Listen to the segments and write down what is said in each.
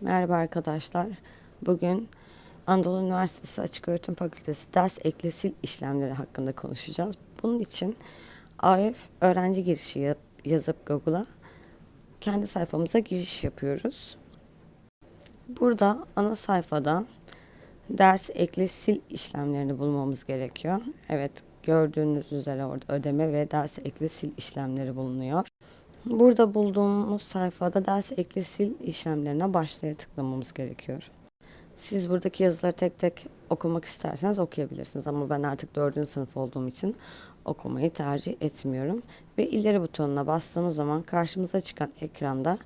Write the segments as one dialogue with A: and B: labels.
A: Merhaba arkadaşlar. Bugün Anadolu Üniversitesi Açıköğretim Fakültesi ders eklesil işlemleri hakkında konuşacağız. Bunun için AF öğrenci girişi yazıp Google'a kendi sayfamıza giriş yapıyoruz. Burada ana sayfadan ders ekle sil işlemlerini bulmamız gerekiyor. Evet gördüğünüz üzere orada ödeme ve ders ekle sil işlemleri bulunuyor. Burada bulduğumuz sayfada ders ekle sil işlemlerine başlaya tıklamamız gerekiyor. Siz buradaki yazıları tek tek okumak isterseniz okuyabilirsiniz ama ben artık 4. sınıf olduğum için okumayı tercih etmiyorum. Ve ileri butonuna bastığımız zaman karşımıza çıkan ekranda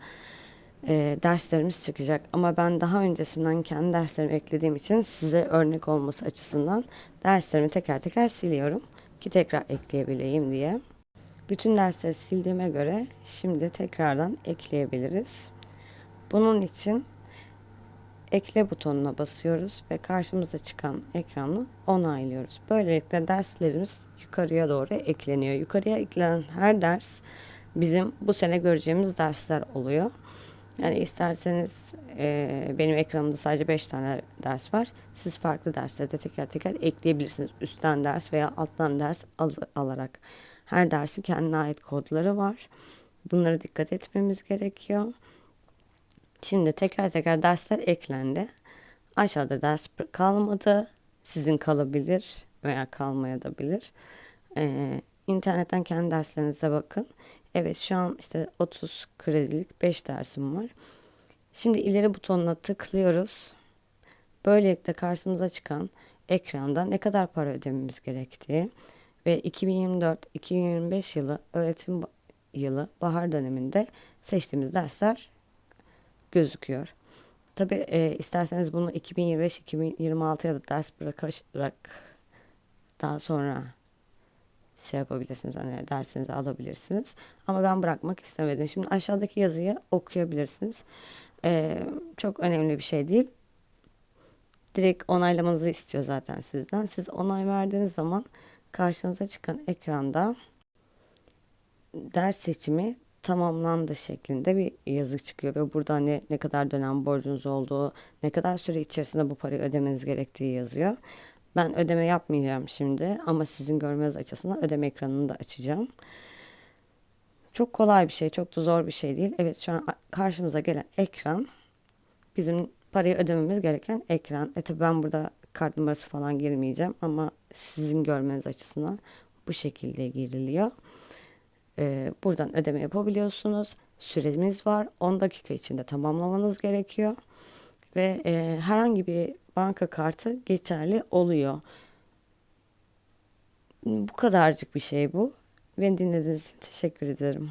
A: e, derslerimiz çıkacak. Ama ben daha öncesinden kendi derslerimi eklediğim için size örnek olması açısından derslerimi teker teker siliyorum ki tekrar ekleyebileyim diye. Bütün dersleri sildiğime göre şimdi tekrardan ekleyebiliriz. Bunun için ekle butonuna basıyoruz ve karşımıza çıkan ekranı onaylıyoruz. Böylelikle derslerimiz yukarıya doğru ekleniyor. Yukarıya eklenen her ders bizim bu sene göreceğimiz dersler oluyor. Yani isterseniz e, benim ekranımda sadece 5 tane ders var. Siz farklı dersleri de teker teker ekleyebilirsiniz. Üstten ders veya alttan ders al- alarak. Her dersin kendine ait kodları var. Bunlara dikkat etmemiz gerekiyor. Şimdi teker teker dersler eklendi. Aşağıda ders kalmadı. Sizin kalabilir veya kalmaya da bilir. Ee, internetten kendi derslerinize bakın. Evet şu an işte 30 kredilik 5 dersim var. Şimdi ileri butonuna tıklıyoruz. Böylelikle karşımıza çıkan ekranda ne kadar para ödememiz gerektiği ve 2024-2025 yılı öğretim yılı bahar döneminde seçtiğimiz dersler gözüküyor. Tabi e, isterseniz bunu 2025-2026 ya da ders bırakarak daha sonra şey yapabilirsiniz hani dersinizi alabilirsiniz. Ama ben bırakmak istemedim. Şimdi aşağıdaki yazıyı okuyabilirsiniz. E, çok önemli bir şey değil. Direkt onaylamanızı istiyor zaten sizden. Siz onay verdiğiniz zaman karşınıza çıkan ekranda ders seçimi tamamlandı şeklinde bir yazı çıkıyor ve burada ne, ne kadar dönem borcunuz olduğu, ne kadar süre içerisinde bu parayı ödemeniz gerektiği yazıyor. Ben ödeme yapmayacağım şimdi ama sizin görmeniz açısından ödeme ekranını da açacağım. Çok kolay bir şey, çok da zor bir şey değil. Evet şu an karşımıza gelen ekran bizim parayı ödememiz gereken ekran. E tabi ben burada kart numarası falan girmeyeceğim ama sizin görmeniz açısından bu şekilde giriliyor. Ee, buradan ödeme yapabiliyorsunuz. Süremiz var. 10 dakika içinde tamamlamanız gerekiyor. Ve e, herhangi bir banka kartı geçerli oluyor. Bu kadarcık bir şey bu. Beni dinlediğiniz için teşekkür ederim.